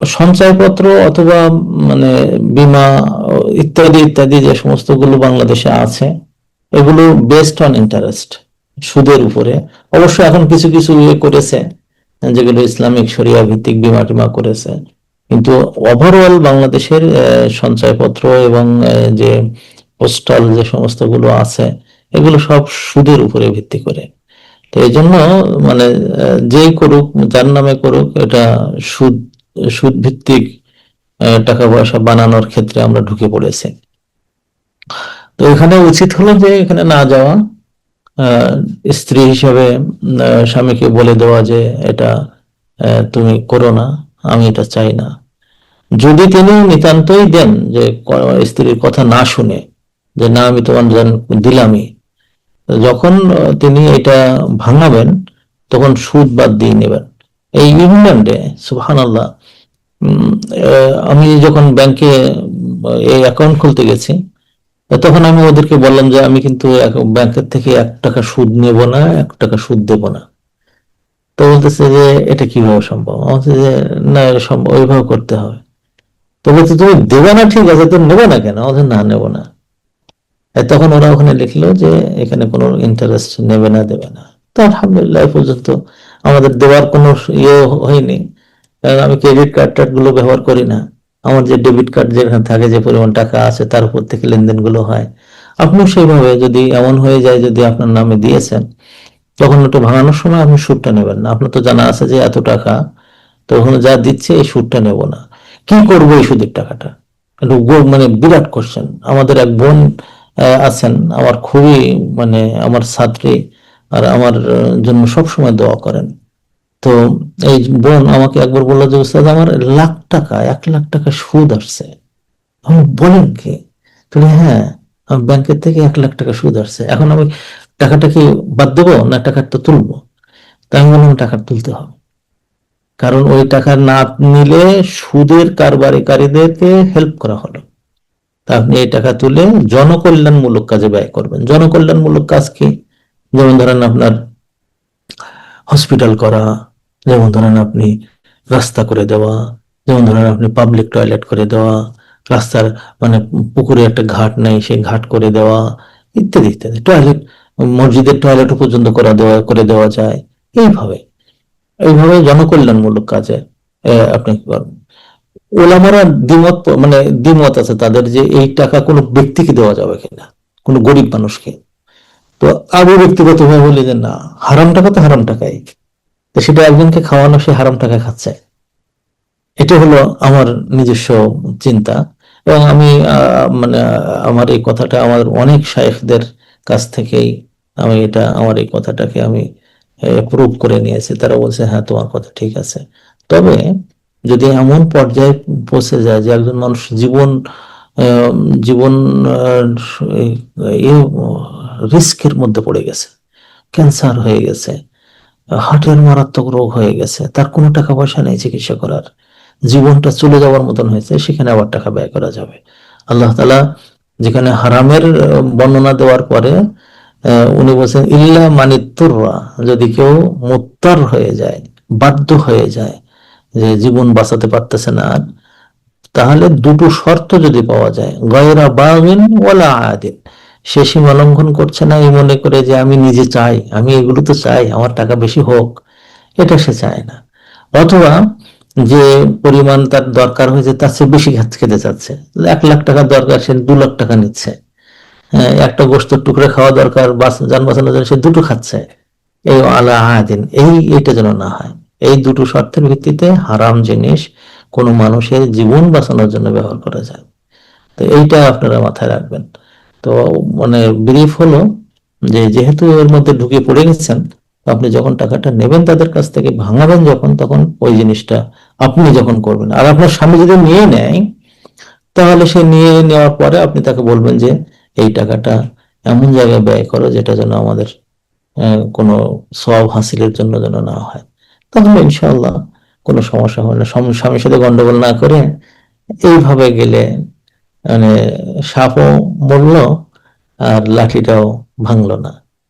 সঞ্চয়পত্র অথবা মানে বিমা ইত্যাদি ইত্যাদি যে সমস্তগুলো বাংলাদেশে আছে, এগুলো বেসড অন ইন্টারেস্ট সুদের উপরে। অবশ্য এখন কিছু কিছু ইয়ে করেছে, যেগুলো ইসলামিক শরিয়া ভিত্তিক বিমা টিমা করেছে। কিন্তু ওভারঅল বাংলাদেশের সঞ্চয়পত্র এবং যে পোস্টাল যে সমস্তগুলো আছে, এগুলো সব সুদের উপরে ভিত্তি করে। তো এই জন্য মানে যেই করুক, যার নামে করুক, এটা সুদ সুদ ভিত্তিক টাকা পয়সা বানানোর ক্ষেত্রে আমরা ঢুকে পড়েছি। তো এখানে উচিত হলো যে এখানে না যাওয়া স্ত্রী হিসাবে স্বামীকে বলে দেওয়া যে এটা তুমি করো না, আমি এটা চাই না। যদি তিনি নিতান্তই দেন যে স্ত্রীর কথা না শুনে, যে না আমি তোমার দিলামই, যখন তিনি এটা ভাঙাবেন, তখন সুদ বাদ দিয়ে নেবেন। এই ইংল্যান্ডে সুবহান আল্লাহ আমি যখন ব্যাংকে এই অ্যাকাউন্ট খুলতে গেছি তখন আমি ওদেরকে বললাম যে আমি কিন্তু ব্যাংকের থেকে এক টাকা সুদ নেব না এক টাকা সুদ দেব না। তো বলতেছে যে এটা কীভাবে সম্ভব? বলছি যে না সম্ভব ওইভাবে করতে হবে। তো বলছে তুমি দেবে না ঠিক আছে তুমি নেবে না কেন? আমি বলছি, না নেব না। তখন ওরা ওখানে লিখলো যে এখানে কোনো ইন্টারেস্ট নেবে না দেবে না। তো আলহামদুলিল্লাহ পর্যন্ত আমাদের দেওয়ার কোনো ইয়ে হয়নি। কারণ আমি ক্রেডিট কার্ড টার্ডগুলো ব্যবহার করি না। আমার যে ডেবিট কার্ড যেখানে থাকে, যে পরিমাণ টাকা আছে, তার উপর থেকে লেনদেনগুলো হয়। আপনিও সেইভাবে যদি এমন হয়ে যায়, যদি আপনার নামে দিয়েছেন, তখন ওটা ভাঙানোর সময় আপনি সুদটা নেবেন না। আপনার তো জানা আছে যে এত টাকা, তো ওখানে যা দিচ্ছে, এই সুদটা নেব না। কি করব এই সুদের টাকাটা? মানে বিরাট কোশ্চেন আমাদের এক বোন আছেন, আমার খুবই মানে আমার ছাত্রী, আর আমার জন্য সব সময় দোয়া করেন। তো এই বোন আমাকে একবার বলল যে উস্তাদ আমার লাখ টাকা, এক লাখ টাকা সুদ আসছে। আমি বলেন কি? বলে হ্যাঁ আমার ব্যাংকের থেকে এক লাখ টাকা সুদ আসছে। এখন আমি টাকাটা কি বাদ দেবো না টাকাটা তুলবো? তাই আমি বললাম টাকা তুলতে হবে। কারণ ওই টাকা না নিলে সুদের কারবারিকারীদেরকে হেল্প করা হলো। তা আপনি এই টাকা তুলে জনকল্যাণমূলক কাজে ব্যয় করবেন। জনকল্যাণমূলক কাজ কি? যেমন ধরেন আপনার হসপিটাল করা, যেমন ধরেন আপনি রাস্তা করে দেওয়া, যেমন ধরেন আপনি পাবলিক টয়লেট করে দেওয়া, রাস্তার মানে পুকুরে একটা ঘাট নেই, সেই ঘাট করে দেওয়া, ইত্যাদি ইত্যাদি। টয়লেট মসজিদের টয়লেটও পর্যন্ত করা দেওয়া, করে দেওয়া যায়। এইভাবে এইভাবে জনকল্যাণমূলক কাজে আপনি কি করবেন ওলামারা দ্বিমত মানে দ্বিমত আছে তাদের যে এই টাকা কোনো ব্যক্তিকে দেওয়া যাবে কিনা, কোনো গরিব মানুষকে। তো আমি ব্যক্তিগত ভাবে বলি যে, না হারাম টাকা তো হারাম টাকাই তো সেটা একজনকে খাওয়ানো, সে হারাম টাকা খাচ্ছে। এটা হলো আমার নিজস্ব চিন্তা এবং আমি মানে আমার এই কথাটা আমার অনেক শায়েখদের কাছ থেকেই আমি এটা, আমার এই কথাটাকে আমি প্রুভ করে নিয়েছি। তারা বলছে হ্যাঁ তোমার কথা ঠিক আছে। তবে যদি এমন পর্যায়ে পৌঁছে যায় যে একজন মানুষ জীবন জীবন রিস্কের মধ্যে পড়ে গেছে। ক্যান্সার হয়ে গেছে, হার্টের মারাত্মক রোগ হয়ে গেছে, তার কোনো টাকা পয়সা নেই চিকিৎসা করার। জীবনটা চলে যাওয়ার মতন হয়েছে, সেখানে আবার টাকা ব্যয় করা যাবে। আল্লাহ তালা যেখানে হারামের বর্ণনা দেওয়ার পরে উনি বলছেন, ইল্লা মানিত্তুররা যদি কেউ মুত্তার হয়ে যায়, বাধ্য হয়ে যায়, যে জীবন বাঁচাতে পারতেছে না আর তাহলে দুটো শর্ত যদি পাওয়া যায়, গয়রা বাগিন ওয়ালা আদিন সে সীমা লঙ্ঘন করছে না এই মনে করে যে আমি নিজে চাই আমি এগুলো তো চাই আমার টাকা বেশি হোক। এটা সে চায় না। অথবা যে পরিমাণ তার দরকার হয়েছে তার চেয়ে বেশি খাত খেতে চাচ্ছে। এক লাখ টাকা দরকার সে দু লাখ টাকা নিচ্ছে। হ্যাঁ, একটা গোস্তর টুকরে খাওয়া দরকার বাস- যান বাঁচানোর জন্য সে দুটো খাচ্ছে। এই আলা আদিন এই এটা যেন না হয়। এই দুটো শর্তের ভিত্তিতে হারাম জিনিস কোনো মানুষের জীবন বাঁচানোর জন্য ব্যবহার করা যায়। তো এইটা আপনারা মাথায় রাখবেন। তো মানে ব্রিফ হলো যে যেহেতু এর মধ্যে ঢুকে পড়ে গেছেন আপনি যখন টাকাটা নেবেন তাদের কাছ থেকে ভাঙাবেন যখন, তখন ওই জিনিসটা আপনি যখন করবেন। আর আপনার স্বামী যদি নিয়ে নেয়, তাহলে সে নিয়ে নেওয়ার পরে আপনি তাকে বলবেন যে এই টাকাটা এমন জায়গায় ব্যয় করো যেটা যেন আমাদের কোনো সব হাসিলের জন্য যেন না হয়। তাহলে ইনশাআল্লাহ কোনো সমস্যা হবে না। স্বামীর সাথে গন্ডগোল না করে এইভাবে গেলে মানে সাপও মরলো আর লাঠিটাও ভাঙল না।